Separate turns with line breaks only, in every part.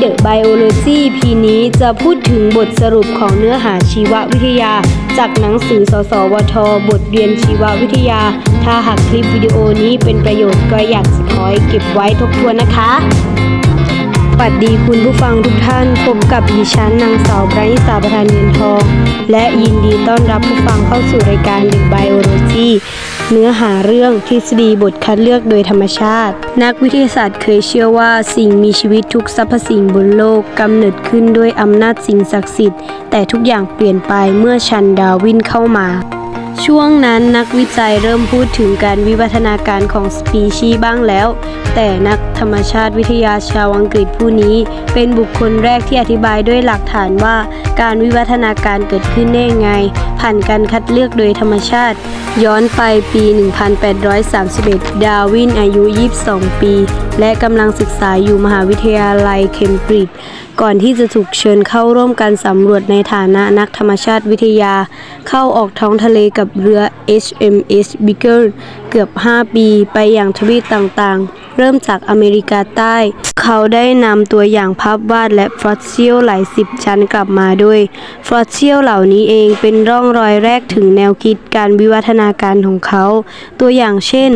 The Biology พีนี้จะพูดถึงบทสรุปของเนื้อหาชีววิทยา จากหนังสือสสวท บทเรียนชีววิทยา ถ้าหากคลิปวิดีโอนี้เป็นประโยชน์ก็อยากจะขอให้เก็บไว้ทบทวนนะคะ วัสดีคุณผู้ฟังทุกท่านพบกับดิฉันนางสาวไบรท์สาประธานเงินทอง และยินดีต้อนรับผู้ฟังเข้าสู่รายการ The Biology เนื้อหาเรื่องทฤษฎีบทคัดเลือกโดยธรรมชาติ นักวิทยาศาสตร์เคยเชื่อว่าสิ่งมีชีวิตทุกสรรพสิ่งบนโลกกำเนิดขึ้นด้วยอำนาจสิ่งศักดิ์สิทธิ์แต่ทุกอย่างเปลี่ยนไปเมื่อชันดาร์วินเข้ามา ช่วงนั้นนักวิจัยเริ่มพูดถึงการวิวัฒนาการของสปีชีส์บ้างแล้ว แต่นักธรรมชาติวิทยาชาวอังกฤษผู้นี้ เป็นบุคคลแรกที่อธิบายด้วยหลักฐานว่า การวิวัฒนาการเกิดขึ้นได้ยังไง ผ่านการคัดเลือกโดยธรรมชาติ ย้อนไปปี 1831 ดาวินอายุ 22 ปีและกำลังศึกษาอยู่มหาวิทยาลัยเคมบริดจ์ก่อนที่จะถูกเชิญเข้าร่วมการสำรวจในฐานะนักธรรมชาติวิทยา เข้าออกท้องทะเลกับเรือ HMS Beagle เกือบ 5 ปีไปอย่างทวีปต่างๆ เริ่มจากอเมริกาใต้ เขาได้นำตัวอย่างภาพวาดและฟอสซิลหลายสิบชั้นกลับมาด้วย ฟอสซิลเหล่านี้เองเป็นร่องรอยแรกถึงแนวคิดการวิวัฒนาการของเขา ตัวอย่างเช่น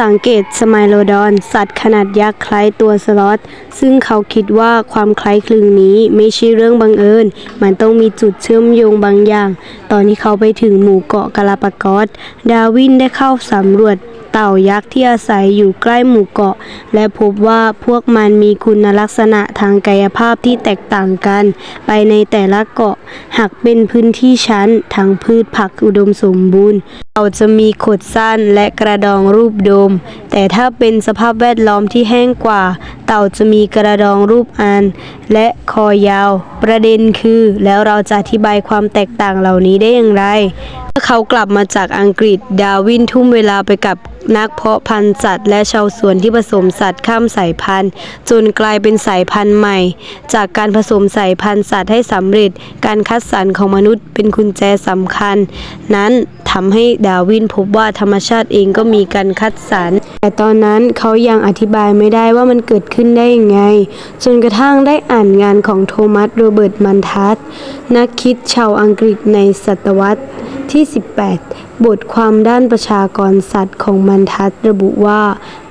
สังเกตสไมโลดอน สัตว์ขนาดยักษ์คล้ายตัวสล็อต ซึ่งเขาคิดว่าความคล้ายคลึงนี้ไม่ใช่เรื่องบังเอิญ มันต้องมีจุดเชื่อมโยงบางอย่าง ตอนที่เขาไปถึงหมู่เกาะกาลาปากอส ดาวินได้เข้าสำรวจ เต่ายักษ์ที่อาศัยอยู่ใกล้หมู่เกาะ และพบว่าพวกมันมีคุณลักษณะทางกายภาพที่แตกต่างกัน ไปในแต่ละเกาะ หากเป็นพื้นที่ชั้นทั้งพืชผักอุดมสมบูรณ์เราจะมีขดสั้นและกระดองรูปโดม แต่ถ้าเป็นสภาพแวดล้อมที่แห้งกว่า เต่าจะมีกระดองรูปอัน และคอยาว ประเด็นคือ แล้วเราจะอธิบายความแตกต่างเหล่านี้ได้อย่างไร เมื่อเขากลับมาจากอังกฤษดาวินทุ่มเวลาไปกับนักเพาะพันธุ์สัตว์และชาวสวนที่ผสมสัตว์ข้ามสายพันธุ์ จนกลายเป็นสายพันธุ์ใหม่ จากการผสมสายพันธุ์สัตว์ให้สำเร็จ การคัดสรรของมนุษย์เป็นกุญแจสำคัญ นั้นทำให้ดาวินพบว่าธรรมชาติเองก็มีการคัดสรรแต่ตอนนั้นเขายังอธิบายไม่ได้ว่ามันเกิดขึ้นได้ยังไง จนกระทั่งได้อ่านงานของโทมัสโรเบิร์ตมันทัสนักคิดชาวอังกฤษในศตวรรษ ที่ 18 บทความด้านประชากรสัตว์ของมันทัสระบุว่า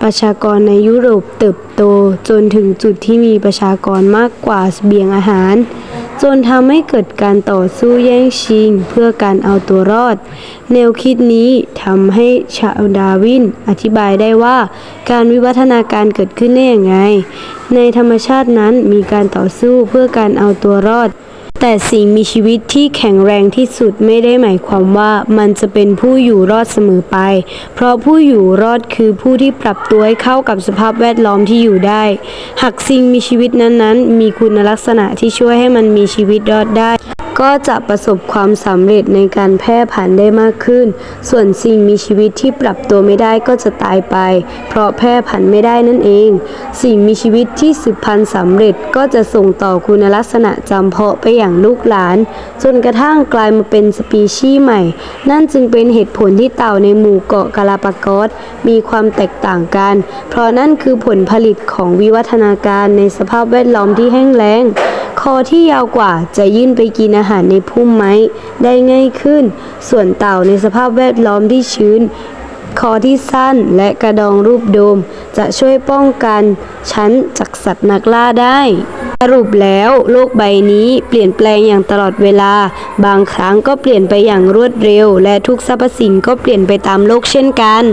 ประชากรในยุโรปเติบโตจนถึงจุดที่มีประชากรมากกว่าเสบียงอาหาร จนทำให้เกิดการต่อสู้แย่งชิง เพื่อการเอาตัวรอด แนวคิดนี้ทำให้ชาวดาวินอธิบายได้ว่า การวิวัฒนาการเกิดขึ้นได้อย่างไงในธรรมชาตินั้นมีการต่อสู้เพื่อการเอาตัวรอด แต่สิ่งมีชีวิตที่แข็งแรงที่สุดไม่ได้หมายความว่ามันจะเป็นผู้อยู่รอดเสมอไป เพราะผู้อยู่รอดคือผู้ที่ปรับตัวให้เข้ากับสภาพแวดล้อมที่อยู่ได้ หากสิ่งมีชีวิตนั้นๆ มีคุณลักษณะที่ช่วยให้มันมีชีวิตรอดได้ ก็จะประสบความสำเร็จในการแพร่พันธุ์ได้มากขึ้น ส่วนสิ่งมีชีวิตที่ปรับตัวไม่ได้ก็จะตายไป เพราะแพร่พันธุ์ไม่ได้นั่นเอง สิ่งมีชีวิตที่สืบพันธุ์สำเร็จก็จะส่งต่อคุณลักษณะจำเพาะไปอย่างลูกหลาน จนกระทั่งกลายมาเป็นสปีชีส์ใหม่ นั่นจึงเป็นเหตุผลที่เต่าในหมู่เกาะกาลาปากอสมีความแตกต่างกัน เพราะนั่นคือผลผลิตของวิวัฒนาการในสภาพแวดล้อมที่แห้งแล้ง คอที่ยาวกว่าจะยื่นไปกินอาหารในพุ่มไม้ได้ง่ายขึ้น ส่วนเต่าในสภาพแวดล้อมที่ชื้น คอที่สั้นและกระดองรูปโดม จะช่วยป้องกันชั้นจากสัตว์นักล่าได้ สรุปแล้วโลกใบนี้เปลี่ยนแปลงอย่างตลอดเวลา บางครั้งก็เปลี่ยนไปอย่างรวดเร็ว และทุกสรรพสิ่งก็เปลี่ยนไปตามโลกเช่นกัน